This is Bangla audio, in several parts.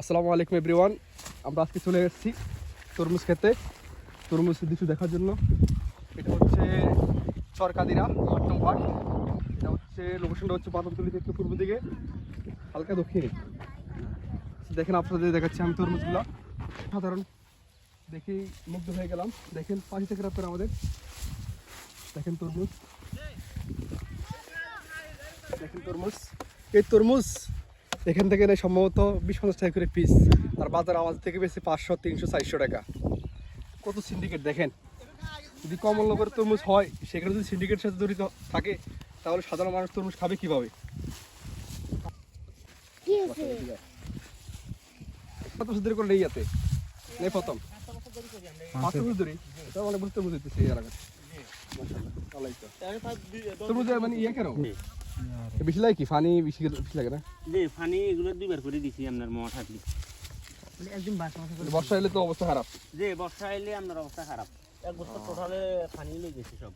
আসসালামু আলাইকুম এভরিওয়ান। আমরা আজকে চলে এসেছি তরমুজ খেতে। তরমুজ কিছু দেখার জন্য। এটা হচ্ছে চরকাদিরা আট নম্বর এটা হচ্ছে লোকেশনটা হচ্ছে বাদামতলি থেকে পূর্ব দিকে। হালকা দক্ষিণে। দেখেন আপনাদের দেখাচ্ছি আমি তরমুজগুলো। সাধারণ। দেখি মুগ্ধ হয়ে গেলাম। দেখেন পাশে থেকে রাখবেন আমাদের। দেখেন তরমুজ। দেখেন তরমুজ। এই তরমুজ এখান থেকে নেয় সম্ভবত বিশ পঞ্চাশ টাকা করে পিস আর বাজার আমাদের থেকে বেশি পাঁচশো তিনশো চারশো টাকা। কত সিন্ডিকেট দেখেন? যদি কম মূল্য তরমুজ হয় সেখানে যদি সিন্ডিকেটের সাথে জড়িত থাকে তাহলে সাধারণ মানুষ তরমুজ খাবে কীভাবে? কত বছর ধরে করে নেই যাতে নেই প্রথম? পাঁচ বছর ধরে? এটা অনেক বুঝতে বুঝতেছি এই এলাকাতে। মাশাআল্লাহ, ভালোই তো। তরমুজের মানে ইয়ে কেন? বেশি লাগে কি? ফানি বেশি বেশি লাগে না যে ফানি এগুলো দুইবার করে দিছি আপনার মহা থাকলে বর্ষা এলে তো অবস্থা খারাপ। যে বর্ষা এলে আপনার অবস্থা খারাপ। এক বছর টোটালে ফানি লেগে গেছে সব।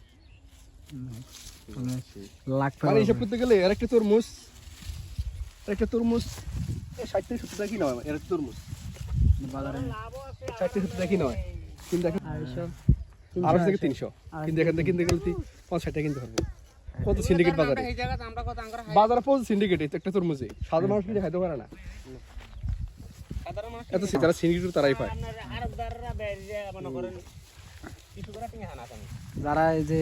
মানে হিসাব করতে গেলে আর একটা তরমুজ আর একটা তরমুজ। এই ষাট থেকে সত্তর টাকা কি নয়? এর তরমুজ। ষাট থেকে সত্তর টাকা কি নয়? কিন্তু দেখেন আড়াইশো থেকে তিনশো। কিন্তু এখান থেকে কিনতে গেলে তুই পাঁচ ষাট টাকা কিনতে পারব কত সিন্ডিকেট বাজারে? এই জায়গাতে আমরা কত আঙ্কার বাজারে পৌঁছে সিন্ডিকেট একটা তরমুজে সাধারণ মানুষ কিন্তু খাইতে পারে না। সাধারণ মানুষ এত যারা সিন্ডিকেট তারাই পায়। যারা এই যে